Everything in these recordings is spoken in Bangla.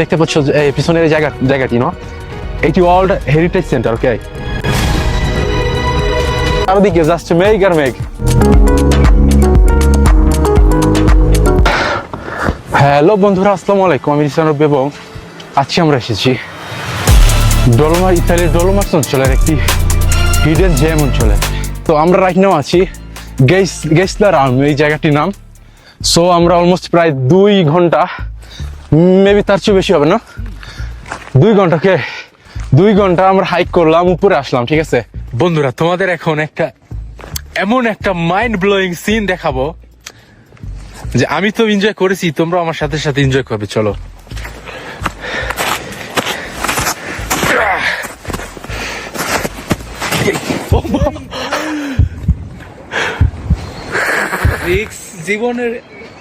দেখতে পাচ্ছ পিছনের জায়গা, জায়গাটি না এটি ওয়ার্ল্ড হেরিটেজ সেন্টার ওকে চারদিকে জাস্ট মেঘ আর মেঘ। হ্যালো বন্ধুরা, আসসালামু আলাইকুম। আমি রিসানুর এবং আজকে আমরা এসেছি ডলোমার ইতালির ডলোমার্স অঞ্চলের একটি হিডেন জেম অঞ্চলে। তো আমরা রাইট নাও আছি গেস গেসলার আর্ম এই জায়গাটির নাম। সো আমরা অলমোস্ট প্রায় দুই ঘণ্টা মেবি তার চেয়ে বেশি হবে, না? দুই ঘন্টাকে দুই ঘণ্টা আমরা হাইক করলাম, উপরে আসলাম, ঠিক আছে? বন্ধুরা, তোমাদের এখন একটা, এমন একটা মাইন্ড ব্লোয়িং সিন দেখাবো যে আমি তো এনজয় করেছি তোমরা আমার সাথে সাথে এনজয় করবে, চলো। জীবনের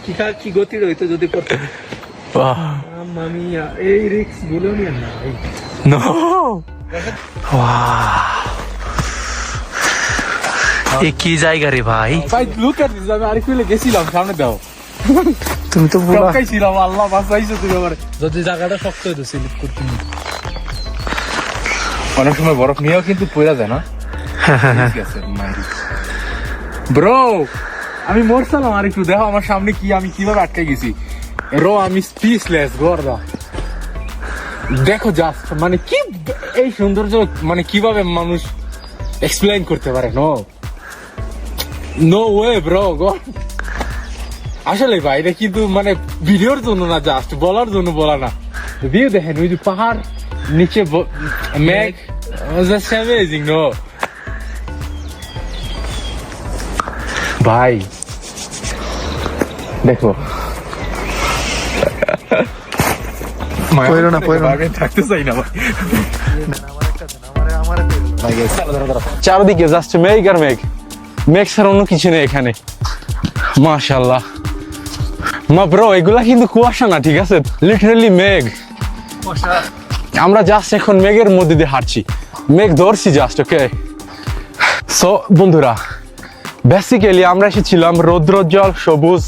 কি কি গতি রইতো যদি আমি এই রিক্সগুলো নিয়ে না নো এ কি জায়গা রে ভাই? ভাই লুক এট দিস আমি আরেকটু গেছিলাম সামনে দাও। তুমি তো পুরো টপকাইছিলাম আল্লাহ বাঁচাইছো তুমি আমার। যদি জায়গাটা শক্ত হইতো স্লিপ করতে অনেক সময় বরফ নিয়েও কিন্তু পড়া যায় না। ব্রো আমি মরছিলাম আর একটু দেখো আমার সামনে কি আমি কীভাবে আটকে গেছি। রো আমি স্পিচলেস গর্দা দেখো জাস্ট মানে কি এই সৌন্দর্য মানে কীভাবে মানুষ এক্সপ্লেইন করতে পারে? No no way bro go আসলে ভাই, এটা কিন্তু মানে ভিডিওর জন্য না জাস্ট বলার জন্য বলা না। ভিউ দেখেন, ওই যে পাহাড়, নিচে মেঘ জাস্ট অ্যামেজিং নো ভাই, দেখো না, না। আমি থাকতে চাই না ভাই চারদিকে জাস্ট মেঘ আর মেঘ মেঘ ছাড়া অন্য কিছু নেই এখানে। মাশাল্লাহ মা ব্রো এগুলা কিন্তু কুয়াশা না ঠিক আছে? লিটারালি মেঘ। আমরা জাস্ট এখন মেঘের মধ্যে দিয়ে হাঁটছি। মেঘ ধরছি জাস্ট ওকে সো বন্ধুরা বেসিক্যালি আমরা এসেছিলাম রৌদ্রোজ্জ্বল সবুজ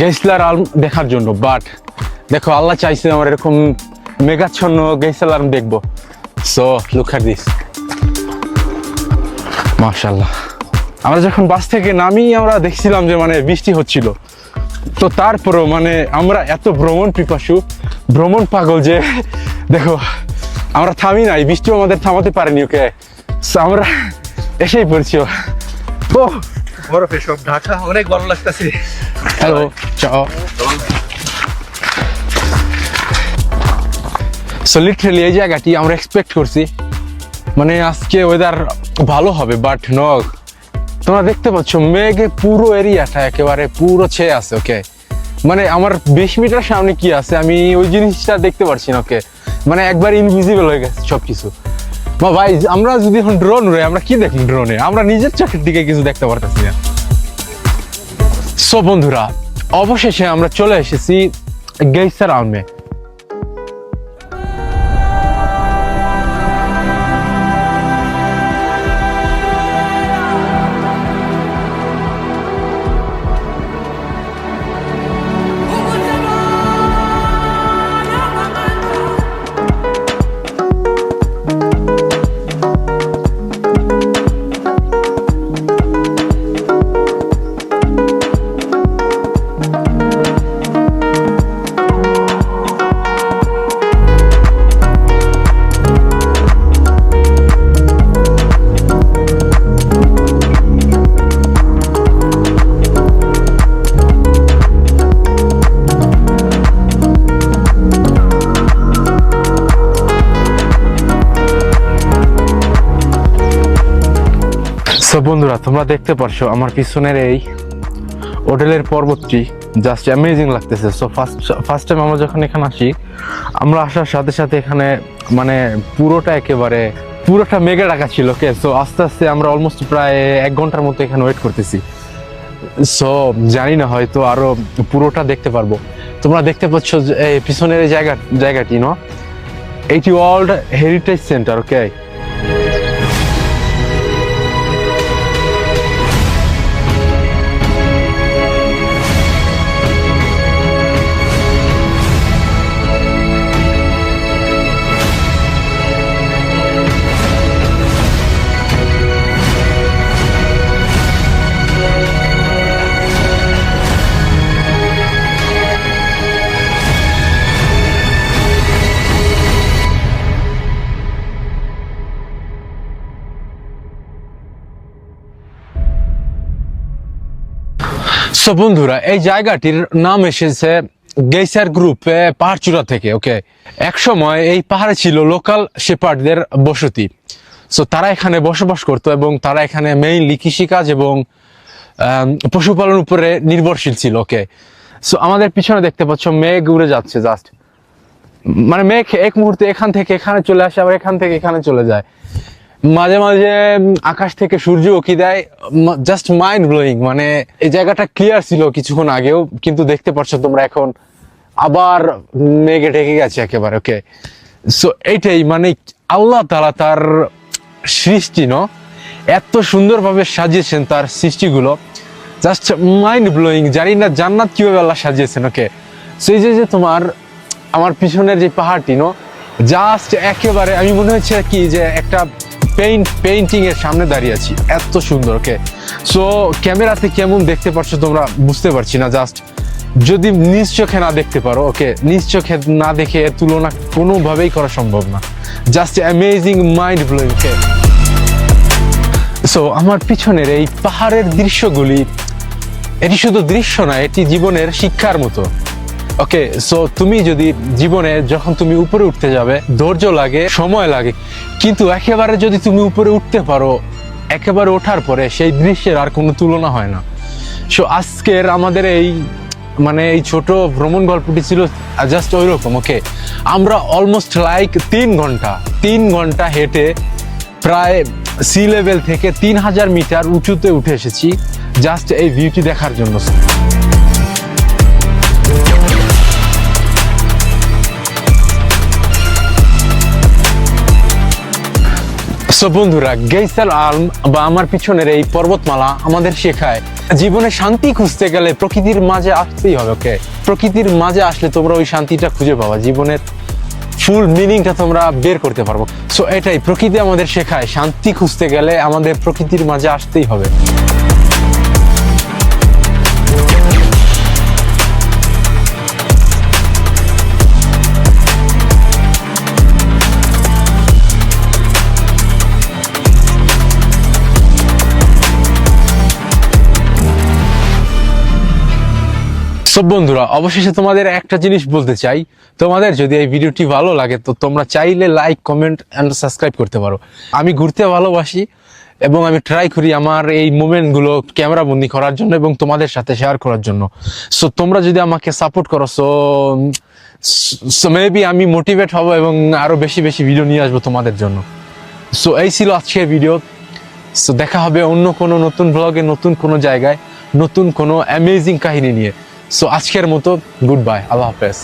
গেসলার আলম দেখার জন্য বাট দেখো আল্লাহ চাইছে আমার এরকম মেঘাচ্ছন্ন গেসলার আলম দেখব। সো লুক এট দিস মাশাল্লাহ আমরা যখন বাস থেকে নামি আমরা দেখছিলাম যে মানে বৃষ্টি হচ্ছিল, তো তারপরও মানে আমরা এত ভ্রমণ পিপাসু, ভ্রমণ পাগল যে, দেখো, আমরা থামি নাই, বৃষ্টিও আমাদের থামাতে পারেনি ওকে আমরা এসেই পড়ছি। ও বরফে সব ঢাকা, অনেক ভালো লাগতেছে। হ্যালো চাও সো লিটারালি এই জায়গাটি আমরা এক্সপেক্ট করছি। মানে আজকে ওয়েদার ভালো হবে বাট ন তোমরা দেখতে পাচ্ছ, মেঘে পুরো এরিয়াটা একেবারে পুরো ছেয়ে আছে ওকে মানে আমার বিশ মিটার সামনে কি আছে, আমি ওই জিনিসটা দেখতে পারছি না ওকে মানে একবার ইনভিজিবল হয়ে গেছে সবকিছু। বা ভাই, আমরা যদি এখন ড্রোন উড়ে আমরা কি দেখি ড্রোনে আমরা নিজের চোখের দিকে কিছু দেখতে পারতেছি না। সো বন্ধুরা অবশেষে আমরা চলে এসেছি গেইসার আর্মে সো বন্ধুরা, তোমরা দেখতে পারছ আমার পিছনের এই হোটেলের পর্বতটি জাস্ট অ্যামেজিং লাগতেছে। সো ফার্স্ট ফার্স্ট টাইম আমরা যখন এখানে আসি, আমরা আসার সাথে সাথে এখানে মানে পুরোটা একেবারে, পুরোটা মেঘে ডাকা ছিল ওকে সো আস্তে আস্তে আমরা অলমোস্ট প্রায় এক ঘণ্টার মতো এখানে ওয়েট করতেছি। সো জানি না, হয়তো আরও পুরোটা দেখতে পারব। তোমরা দেখতে পাচ্ছ এই পিছনের এই জায়গা, জায়গাটি ন এইটি world heritage centre okay so বন্ধুরা, এই জায়গাটির নাম এসেছে গেইসার গ্রুপ পাহাড়চূড়া থেকে, ওকে? এক সময় এই পাহাড়ে ছিল লোকাল শেপার্ডদের বসতি। সো তারা এখানে বসবাস করতো এবং তারা এখানে মেইনলি কৃষিকাজ এবং পশুপালন উপরে নির্ভরশীল ছিল, ওকে? সো আমাদের পিছনে দেখতে পাচ্ছ, মেঘ উড়ে যাচ্ছে জাস্ট মানে মেঘ এক মুহূর্তে এখান থেকে এখানে চলে আসে, আবার এখান থেকে এখানে চলে যায়। মাঝে মাঝে আকাশ থেকে সূর্য উকি দেয় জাস্ট মাইন্ড ব্লোয়িং মানে এই জায়গাটা ক্লিয়ার ছিল কিছুক্ষণ আগেও, কিন্তু দেখতে পাচ্ছ তোমরা এখন আবার মেঘে ঢেকে গেছে একেবারে ওকে সো এইটাই মানে আল্লাহ তালা তার সৃষ্টি ন এত সুন্দরভাবে সাজিয়েছেন তার সৃষ্টিগুলো জাস্ট মাইন্ড ব্লোয়িং জানি না জান্নাত কীভাবে আল্লাহ সাজিয়েছেন ওকে সেই যে যে তোমার, আমার পিছনের যে পাহাড়টি নো জাস্ট একেবারে, আমি মনে হচ্ছে কি যে একটা পেইন্ট পেইন্টিং এর সামনে দাঁড়িয়ে আছি। এত সুন্দর ওকে সো ক্যামেরাতে কেমন দেখতে পারছ তোমরা বুঝতে পারছি না জাস্ট যদি নিজ চোখে না দেখতে পারো ওকে নিজ চোখে না দেখে এর তুলনা কোনোভাবেই করা সম্ভব না। Just amazing mind blowing okay so আমার পিছনের এই পাহাড়ের দৃশ্যগুলি, এটি শুধু দৃশ্য না, এটি জীবনের শিক্ষার মতো। ওকে সো তুমি যদি জীবনে যখন তুমি উপরে উঠতে যাবে, ধৈর্য লাগে, সময় লাগে কিন্তু একেবারে যদি তুমি উপরে উঠতে পারো, একেবারে ওঠার পরে সেই দৃশ্যের আর কোনো তুলনা হয় না। সো আজকের আমাদের এই মানে এই ছোট ভ্রমণ গল্পটি ছিল জাস্ট ওই রকম ওকে আমরা অলমোস্ট লাইক তিন ঘণ্টা তিন ঘণ্টা হেঁটে প্রায় সি লেভেল থেকে তিন হাজার মিটার উঁচুতে উঠে এসেছি জাস্ট এই ভিউটি দেখার জন্য। সো বন্ধুরা, গেইসাল আলম বা আমার পিছনের এই পর্বতমালা আমাদের শেখায়, জীবনে শান্তি খুঁজতে গেলে প্রকৃতির মাঝে আসতেই হবে, ওকে? প্রকৃতির মাঝে আসলে তোমরা ওই শান্তিটা খুঁজে পাবা, জীবনের ফুল মিনিংটা তোমরা বের করতে পারব। সো এটাই, প্রকৃতি আমাদের শেখায়, শান্তি খুঁজতে গেলে আমাদের প্রকৃতির মাঝে আসতেই হবে। সব বন্ধুরা, অবশেষে তোমাদের একটা জিনিস বলতে চাই। তোমাদের যদি এই ভিডিওটি ভালো লাগে, তো তোমরা চাইলে লাইক কমেন্ট অ্যান্ড সাবস্ক্রাইব করতে পারো। আমি ঘুরতে ভালোবাসি এবং আমি ট্রাই করি আমার এই মুমেন্টগুলো ক্যামেরা বন্দি করার জন্য এবং তোমাদের সাথে শেয়ার করার জন্য। সো তোমরা যদি আমাকে সাপোর্ট করো সো সো মেবি আমি মোটিভেট হব এবং আরও বেশি বেশি ভিডিও নিয়ে আসব তোমাদের জন্য। সো এই ছিল আজকের ভিডিও সো দেখা হবে অন্য কোনো নতুন ব্লগে নতুন কোনো জায়গায়, নতুন কোনো অ্যামেজিং কাহিনী নিয়ে। সো আজকের মতো গুড বাই আল্লাহ হাফেজ।